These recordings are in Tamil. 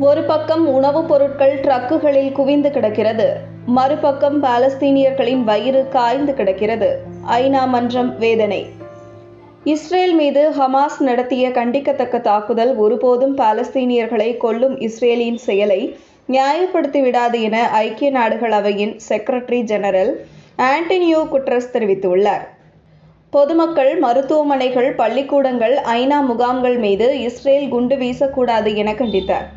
ஒரு பக்கம் உணவுப் பொருட்கள் ட்ரக்குகளில் குவிந்து கிடக்கிறது. மறுபக்கம் பாலஸ்தீனியர்களின் வயிறு காய்ந்து கிடக்கிறது. ஐநா மன்றம் வேதனை. இஸ்ரேல் மீது ஹமாஸ் நடத்திய கண்டிக்கத்தக்க தாக்குதல் ஒருபோதும் பாலஸ்தீனியர்களை கொல்லும் இஸ்ரேலின் செயலை நியாயப்படுத்தி விடாது என ஐக்கிய நாடுகள் அவையின் செக்ரட்டரி ஜெனரல் ஆண்டனியோ குட்ரஸ் தெரிவித்துள்ளார். பொதுமக்கள் மருத்துவமனைகள் பள்ளிக்கூடங்கள் ஐநா முகாம்கள் மீது இஸ்ரேல் குண்டு வீசக்கூடாது என கண்டித்தார்.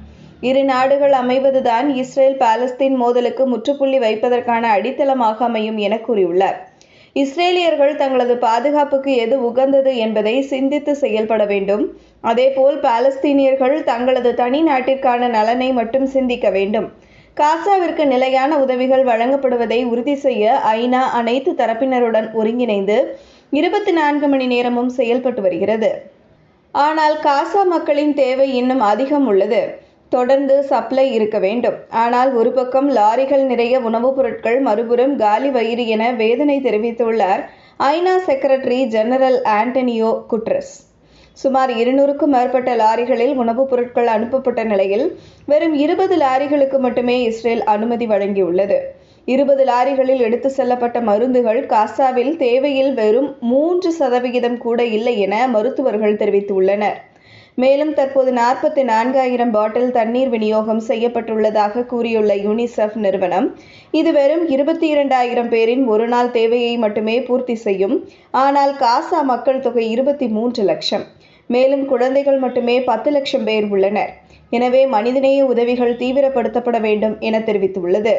இரு நாடுகள் அமைவதுதான் இஸ்ரேல் பாலஸ்தீன் மோதலுக்கு முற்றுப்புள்ளி வைப்பதற்கான அடித்தளமாக அமையும் என கூறியுள்ளார். இஸ்ரேலியர்கள் தங்களது பாதுகாப்புக்கு எது உகந்தது என்பதை சிந்தித்து செயல்பட வேண்டும். அதேபோல் பாலஸ்தீனியர்கள் தங்களது தனி நாட்டிற்கான நலனை மட்டும் சிந்திக்க வேண்டும். காசாவிற்கு நிலையான உதவிகள் வழங்கப்படுவதை உறுதி செய்ய ஐநா அனைத்து தரப்பினருடன் ஒருங்கிணைந்து இருபத்தி நான்கு மணி நேரமும் செயல்பட்டு வருகிறது. ஆனால் காசா மக்களின் தேவை இன்னும் அதிகம் உள்ளது. தொடர்ந்து சப்ளை இருக்க வேண்டும். ஆனால் ஒரு பக்கம் லாரிகள் நிறைய உணவுப் பொருட்கள் மறுபுறம் காலி வயிறு என வேதனை தெரிவித்துள்ளார் ஐநா செக்ரட்டரி ஜெனரல் ஆண்டனியோ குட்ரஸ். சுமார் இருநூறுக்கும் மேற்பட்ட லாரிகளில் உணவுப் பொருட்கள் அனுப்பப்பட்ட நிலையில் வெறும் இருபது லாரிகளுக்கு மட்டுமே இஸ்ரேல் அனுமதி வழங்கியுள்ளது. இருபது லாரிகளில் எடுத்து செல்லப்பட்ட மருந்துகள் காசாவில் தேவையில் வெறும் மூன்று சதவிகிதம் கூட இல்லை என மருத்துவர்கள் தெரிவித்துள்ளனர். மேலும் தற்போது நாற்பத்தி நான்காயிரம் பாட்டில் தண்ணீர் விநியோகம் செய்யப்பட்டுள்ளதாக கூறியுள்ள யூனிசெஃப் நிறுவனம் இது வெறும் இருபத்தி இரண்டாயிரம் பேரின் ஒரு நாள் தேவையை மட்டுமே பூர்த்தி செய்யும். ஆனால் காசா மக்கள் தொகை இருபத்தி மூன்று லட்சம். மேலும் குழந்தைகள் மட்டுமே பத்து லட்சம் பேர் உள்ளனர். எனவே மனிதநேய உதவிகள் தீவிரப்படுத்தப்பட வேண்டும் என தெரிவித்துள்ளது.